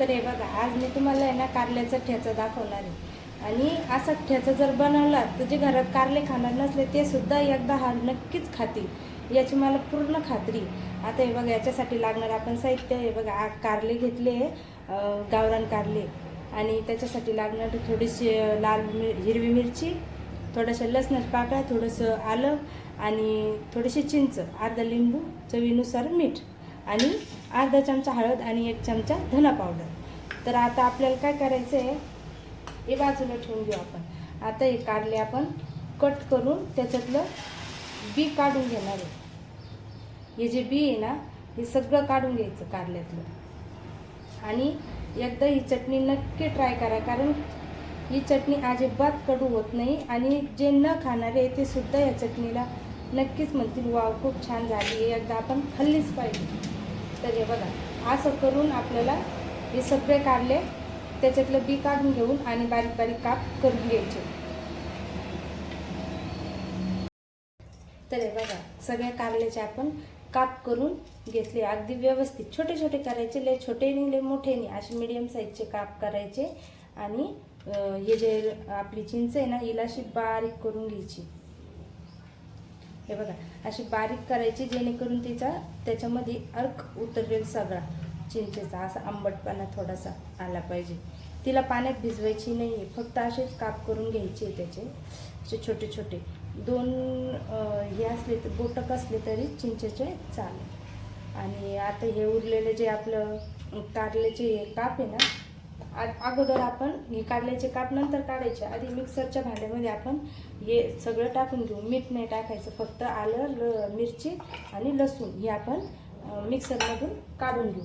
तर हे बघा आज मी तुम्हाला आहे ना कारल्याचा ठेचा दाखवणार आहे. आणि असा ठ्याचा जर बनवला तर जे घरात कारले खाणार नसले ते सुद्धा एकदा हा नक्कीच खातील. याची मला पूर्ण खात्री. आता हे बघा याच्यासाठी लागणार आपण साहित्य हे बघा आ- कारले घेतले गावरान कारले. आणि त्याच्यासाठी लागणार थोडीशी लाल मिर हिरवी मिरची थोड्याशा लसणाच्या पाकळ्या थोडंसं आलं आणि थोडीशी चिंच अर्धा लिंबू चवीनुसार मीठ. आणि अर्धा चमचा हळद आणि एक चमचा धना पावडर. तर आता आपल्याला काय करायचं आहे? हे बाजूला ठेवून घेऊ आपण. आता हे काढले आपण कट करून त्याच्यातलं बी काढून घेणार आहे. हे जे बी आहे ना हे सगळं काढून घ्यायचं कारल्यातलं. आणि एकदा ही चटणी नक्की ट्राय करा कारण ही चटणी अजिबात कडू होत नाही आणि जे न खाणारे आहे ते सुद्धा या चटणीला नक्कीच म्हणतील वाव खूप छान झाली आहे. एकदा आपण खाल्लीच पाहिजे. तर हे बघा असं करून आपल्याला हे सगळे काढले त्याच्यातलं बी काढून घेऊन आणि बारीक बारीक काप करून घ्यायचे. तर हे बघा सगळ्या कारल्याचे आपण काप करून घेतले. अगदी व्यवस्थित छोटे छोटे करायचे लय छोटे नाही लय मोठे नाही. असे मिडियम साईजचे काप करायचे आणि हे जे आपली चिंच आहे ना हिला अशी बारीक करून घ्यायची. हे बघा अशी बारीक करायची जेणेकरून तिचा त्याच्यामध्ये अर्क उतरेल सगळा चिंचेचा असा आंबटपणा थोडासा आला पाहिजे. तिला पाण्यात भिजवायची नाही आहे फक्त असेच काप करून घ्यायचे त्याचे असे छोटे छोटे. दोन हे असले तर बोटक असले तरी चिंचेचे चालेल. आणि आता हे उरलेले जे आपलं कारल्याचे हे काप आहे ना अगोदर आपण हे काढल्याचे काप नंतर काढायचे. आधी मिक्सरच्या भांड्यामध्ये आपण हे सगळं टाकून घेऊ. मीठ नाही टाकायचं. फक्त आलं ल मिरची आणि लसूण हे आपण मिक्सरमधून काढून घेऊ.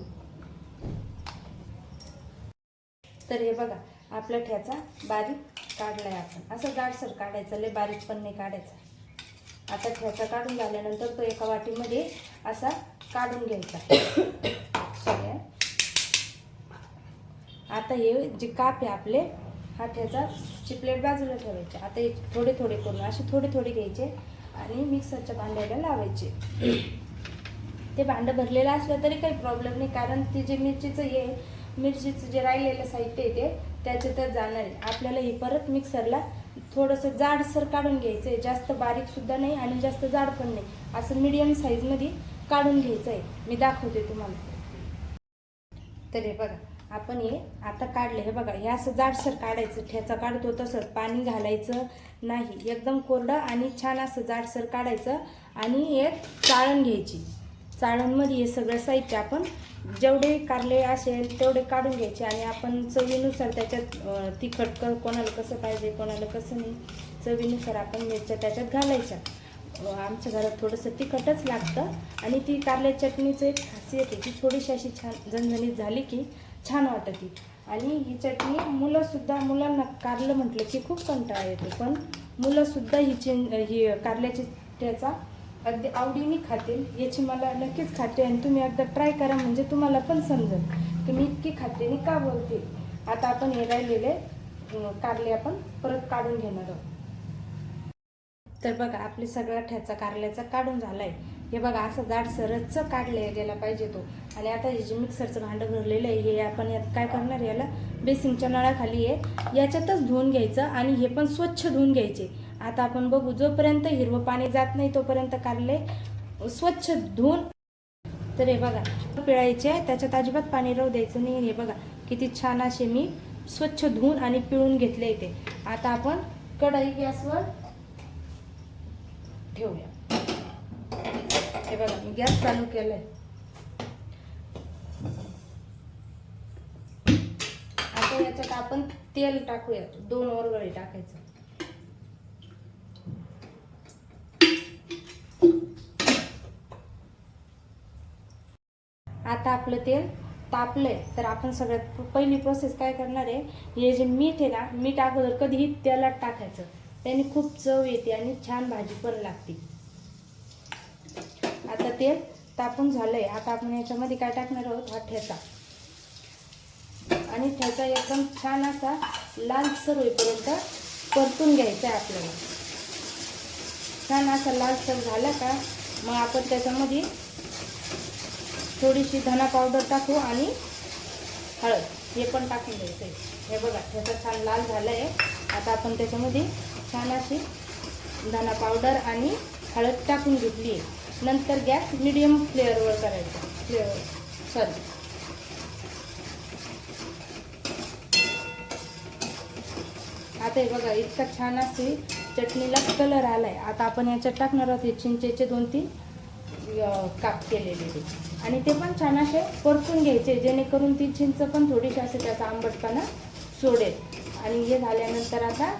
तर हे बघा आपला ठ्याचा बारीक काढलाय आपण. असं जाडसर काढायचं लय बारीक पण नाही काढायचा. आता ठ्याचा काढून झाल्यानंतर तो एका वाटीमध्ये असा काढून घ्यायचा. आता हे जे काप आहे आपले हा ठ्याचा चिपलेट बाजूला ठेवायचे. आता हे थोडे थोडे करून असे थोडे थोडे घ्यायचे आणि मिक्सरच्या भांड्याला लावायचे. ते भांडं भरलेलं असलं तरी काही प्रॉब्लेम नाही कारण ते जे मिरचीचं हे मिरचीचं जे राहिलेलं साहित्य आहे ते त्याच्यातच जाणार आहे. आपल्याला हे परत मिक्सरला थोडंसं जाडसर काढून घ्यायचं आहे. जास्त बारीकसुद्धा नाही आणि जास्त जाड पण नाही. असं मिडियम साईजमध्ये काढून घ्यायचं आहे. मी दाखवते तुम्हाला. तर हे बघा. आपण हे आता काढले. हे बघा हे असं जाडसर काढायचं. ठेचा काढतो तसंच पाणी घालायचं नाही. एकदम कोरडं आणि छान असं जाडसर काढायचं आणि एक चाळण घ्यायची. चाळणमध्ये हे सगळं साहित्य आपण जेवढे कारले असेल तेवढे काढून घ्यायचे आणि आपण चवीनुसार त्याच्यात तिखट क कोणाला कसं पाहिजे कोणाला कसं नाही चवीनुसार आपण मिरच्या त्याच्यात घालायच्या. आमच्या घरात थोडंसं तिखटच लागतं आणि ती कारल्या चटणीचं एक खासियत आहे ती थोडीशी अशी छान झणझणीत झाली की छान वाटते आणि ही चटणी मुलंसुद्धा मुलांना कारलं म्हटलं की खूप कंटाळा येतो. पण मुलंसुद्धा ही चिं ही कारल्याची त्याचा अगदी आवडीने खातील. याची मला नक्कीच खात्री आणि तुम्ही एकदा ट्राय करा म्हणजे तुम्हाला पण समजेल की मी इतकी खात्रीने का बोलते. आता आपण हे राहिलेले कारले आपण परत काढून घेणार आहोत. तर बघा आपली सगळा ठ्याचा कारल्याचा काढून झाला आहे हे बघा असं जाड सरच काढले गेला पाहिजे तो. आणि आता हे जे मिक्सरचं भांडं भरलेलं आहे हे आपण यात काय करणार याला? बेसिंगच्या नळाखाली आहे याच्यातच धुवून घ्यायचं आणि हे पण स्वच्छ धुवून घ्यायचे. आता आपण बघू जोपर्यंत हिरवं पाणी जात नाही तोपर्यंत काढले स्वच्छ धुवून. तर हे बघा पिळायचे त्याच्यात अजिबात पाणी राहू द्यायचं नाही. हे बघा किती छान असे मी स्वच्छ धुवून आणि पिळून घेतले इथे आता आपण कढई गॅसवर ठेवूया. हे बघा मी गॅस चालू केलाय. आता याच्यात आपण तेल टाकूया दोन वरगळे टाकायचं. आता आपलं तेल तापलंय. तर आपण सगळ्यात पहिली प्रोसेस काय करणार आहे? हे जे मीठ आहे ना मीठ अगोदर कधीही तेलात टाकायचं. त्याने खूप चव येते आणि छान भाजी पण लागते. आता तेल तापून आहे आता आपण याच्यामध्ये काय टाकणार आहोत? हा ठेचा. आणि ठेचा एकदम छान असा लालसर होईपर्यंत परतून घ्यायचा आहे आपल्याला. छान असा लालसर झाला का मग आपण त्याच्यामध्ये थोडीशी धना पावडर टाकू आणि हळद. हे पण टाकून द्यायचं आहे हे बघा ठेचा छान लाल झाला आहे आता आपण त्याच्यामध्ये छान अशी धना पावडर आणि हळद टाकून घेतली आहे. नंतर गॅस मिडियम फ्लेअरवर करायचा. फ्लेअर सॉरी आता हे बघा इतका छान असे चटणीला कलर आलाय. आता आपण याच्यात टाकणार आहोत हे चिंचेचे दोन तीन काप केलेले आणि ते पण छान असे परतून घ्यायचे जेणेकरून ती चिंच पण थोडीशी असे त्याचा आंबटपणा सोडेल. आणि हे झाल्यानंतर आता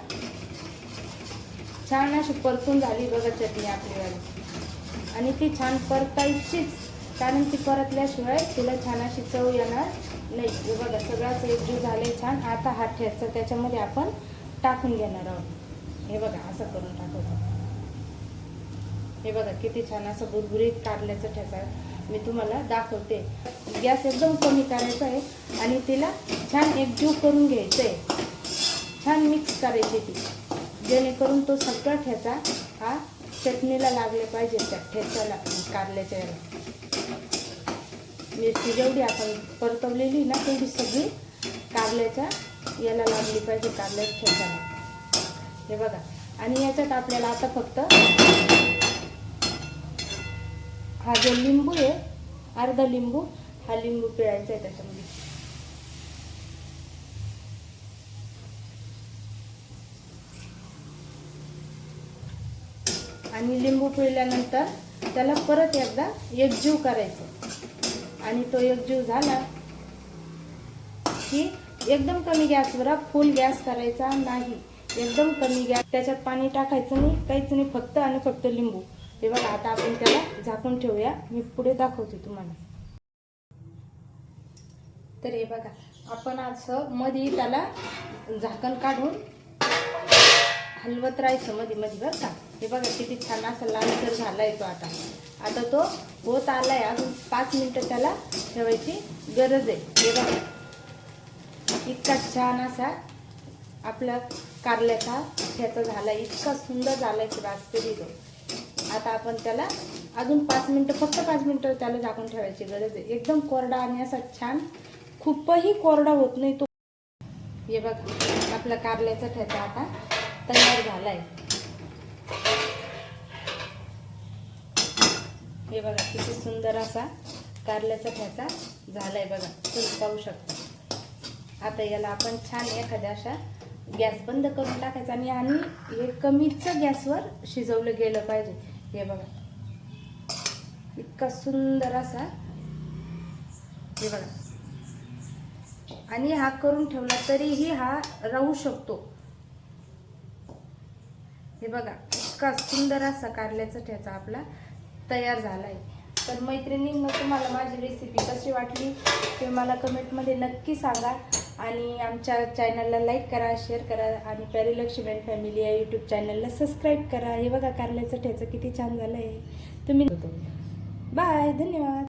छान अशी परतून झाली बघा चटणी आपल्याला आणि ती छान परतायचीच. कारण ती परतल्याशिवाय तिला छान अशी चव येणार नाही. हे बघा सगळाच एकजू एकजीव झालंय छान आता हा ठेचा त्याच्यामध्ये आपण टाकून घेणार आहोत. हे बघा असं करून टाकवतो हे बघा किती छान असं बुरबुरीत काढल्याचं ठेचा मी तुम्हाला दाखवते. गॅस एकदम कमी करायचा आहे आणि तिला छान एकजीव करून घ्यायचं आहे छान मिक्स करायची ती. जेणेकरून तो सगळा ठेचा हा चटणीला लागले पाहिजे त्या ठेच्याला कारल्याच्या याला. मिरची जेवढी आपण परतवलेली ना तेवढी सगळी कारल्याच्या याला लागली पाहिजे कारल्याच्या ठेच्याला हे बघा. आणि याच्यात आपल्याला आता फक्त हा जो लिंबू आहे अर्धा लिंबू हा लिंबू पिळायचा आहे त्याच्यामध्ये. आणि लिंबू पिळल्यानंतर त्याला परत एकदा एकजीव करायचं. आणि तो एकजीव झाला की एकदम कमी गॅसवर फुल गॅस करायचा नाही. एकदम कमी गॅस त्याच्यात पाणी टाकायचं नाही काहीच नाही फक्त आणि फक्त लिंबू. हे बघा आता आपण त्याला झाकून ठेवूया. मी पुढे दाखवते तुम्हाला. तर हे बघा आपण असं मध्ये त्याला झाकण काढून हलवत राहायचं मध्ये मध्ये बरं का? हे बघा किती छान असा लालसर झालाय तो आता. आता तो होत आलाय अजून पाच मिनिटं त्याला ठेवायची गरज आहे. हे बघा. इतका छान असा आपला कारल्याचा ठ्याचा झाला इतका सुंदर झालाय की बास तो. आता आपण त्याला अजून पाच मिनिटं फक्त पाच मिनिटं त्याला झाकून ठेवायची गरज आहे. एकदम कोरडा आणि असा छान खूपही कोरडा होत नाही तो. हे बघा आपला कारल्याचा ठेचा आता तयार झाला आहे हे बघा किती सुंदर असा कारल्याचा ठेचा झालाय बघा. तुम्ही पाहू शकता. आता याला आपण छान एखाद्या अशा गॅस बंद करून टाकायचा आणि आणि हे कमीच गॅसवर शिजवलं गेलं पाहिजे. हे बघा. इतका सुंदर असा. हे बघा. आणि हा करून ठेवला तरीही हा राहू शकतो. हे बघा. इतका सुंदर असा कारल्याचा ठेचा आपला तयार झाला आहे तर मैत्रिणी मग तुम्हाला माझी रेसिपी कशी वाटली? ते मला कमेंटमध्ये नक्की सांगा. आणि आमच्या चॅनलला लाईक करा शेअर करा आणि पॅरिलक्ष्मी फॅमिली या यूट्यूब चॅनलला सबस्क्राईब करा. हे बघा कारल्याचं ठेचं किती छान झालं आहे तुम्ही बाय धन्यवाद.